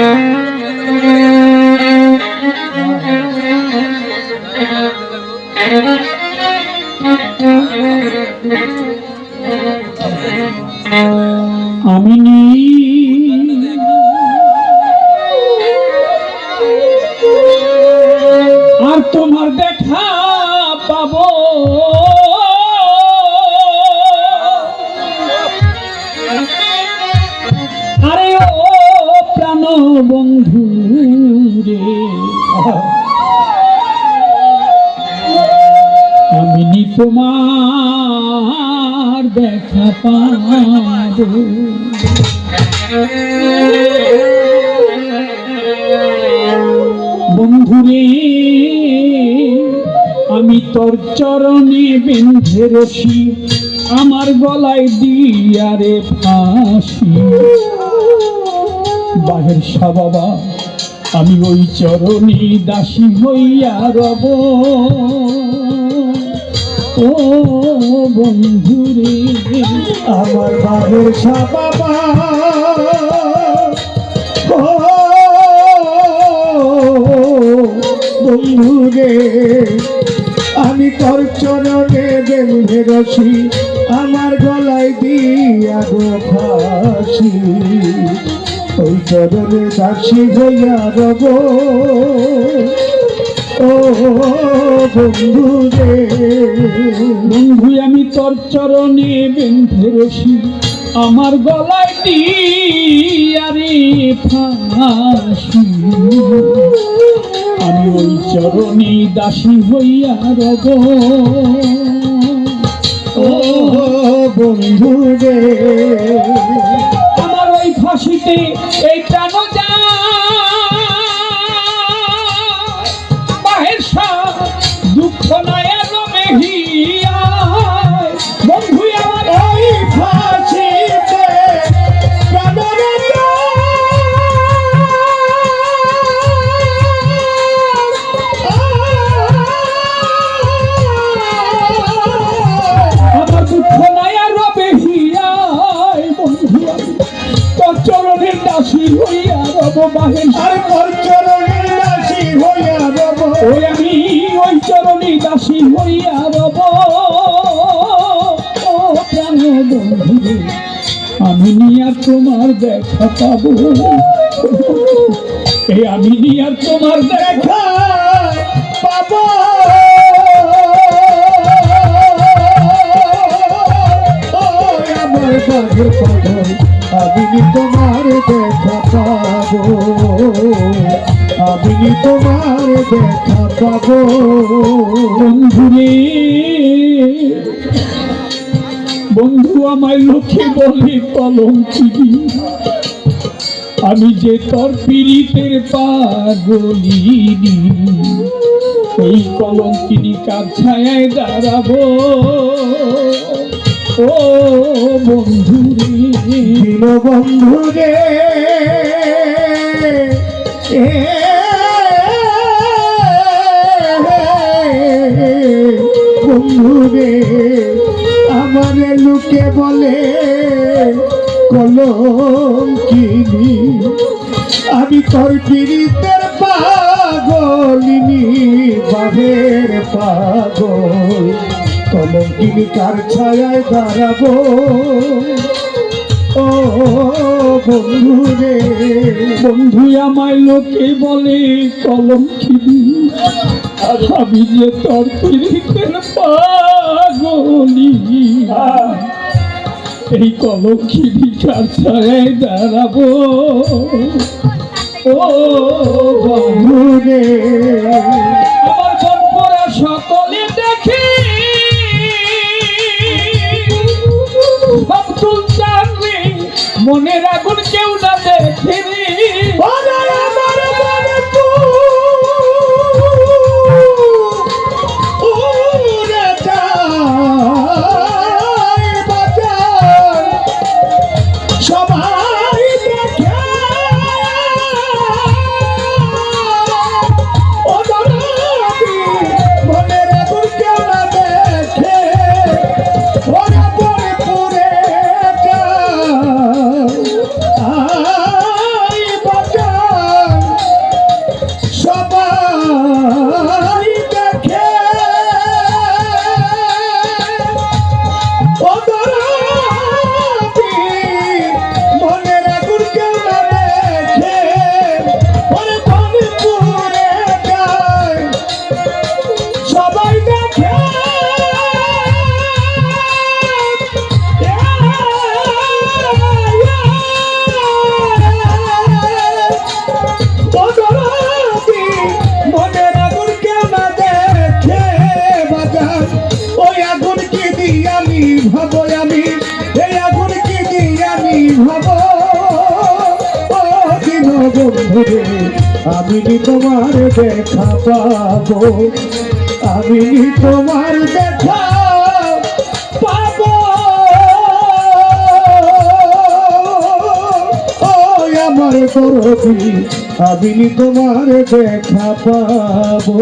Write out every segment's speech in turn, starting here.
আমি তোমার দেখা পাবো। বন্ধুরে, আমি তোর চরণে বেঁধে রসি, আমার গলায় দিয়ারে ফাঁসি। বাহের বাবা, আমি ওই চরণে দাসী হইয়া রব। ও বন্ধুরে, আমার বাবুর বাবা বন্ধু রে আমি তোর চরণে বেঁধে রসি, আমার গলায় দিয়া গো ফাঁসি। ওই চরণে দাসী হইয়া রব বন্ধু রে। বন্ধু আমি তোর চরণে বেঁধে রসি আমার গলায় দিয়ারে ফাঁসি। আমি ওই চরণে দাসী হইয়া রব। ও বন্ধু রে। আমার ওই ফাঁসিতে এই প্রাণ যা দাসী হইয়া রব বাহের আর মোর চরণে দাসী হইয়া রব ওই আমি ওই চরণে দাসী হইয়া রব ও প্রাণ বন্ধু আমি নিয়ে তোমার দেখা পাবো। এই আমি নিয়ে তোমার দেখা পাবো। বাঘের পাগল আমি তোমার দেখা পাবো আমি তোমার দেখা পাবো বন্ধুরে বন্ধু, আমায় লোকে বলে কলঙ্কিনী আমি যে তোর পীড়িতের পাগলিনী, এই কলঙ্কিনী কার ছায়ায় দাঁড়াবো? ও বন্ধুরে দীনবন্ধু রে এ বন্ধু রে আমার লোকে বলে কলম কিনি আমি তোর পীড়িতের পাগলিনি বাবের পাগল। কলম কিনি কার ছায়ায় দাঁড়াবো। ও বন্ধু রে বন্ধু, আমায় লোকে বলে কলঙ্কিনী। আমি যে তোর পাগলি। এই কলঙ্কিনী কার ছায়ায় দাঁড়াবো। ও বন্ধু রে মনের আগুন কেউ না ওই আগুন কি আমি আমি? এই আগুন কি দিই আমি ভব? আমি তোমার দেখা পাবো। আমি তোমার দেখা আমার করবি আমি তোমার দেখা পাবো।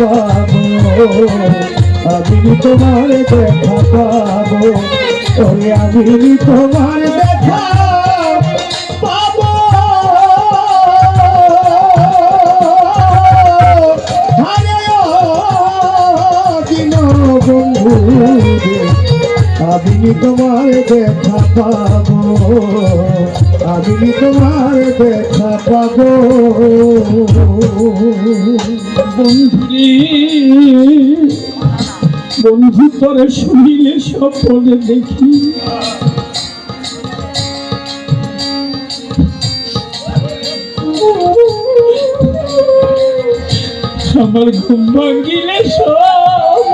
পাবো। আমি তোমার দেখা পাবো। ওরে আমি তোমার দেখা পাবো। বন্ধু। আমি তোমার দেখা পাবো, আমি তোমার দেখা পাবো বন্ধুরে, বন্ধু তোরে শুনিলে স্বপ্নে দেখি আমার ঘুম ভাঙিলে সব।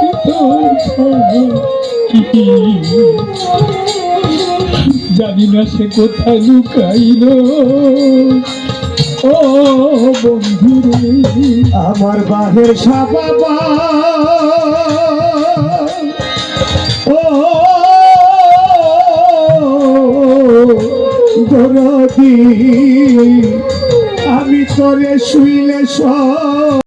জানি না সে কোথায় লুকাইল। ও বন্ধু আমার বাহের সাবাবা ও আমি তোরে শুইলে সব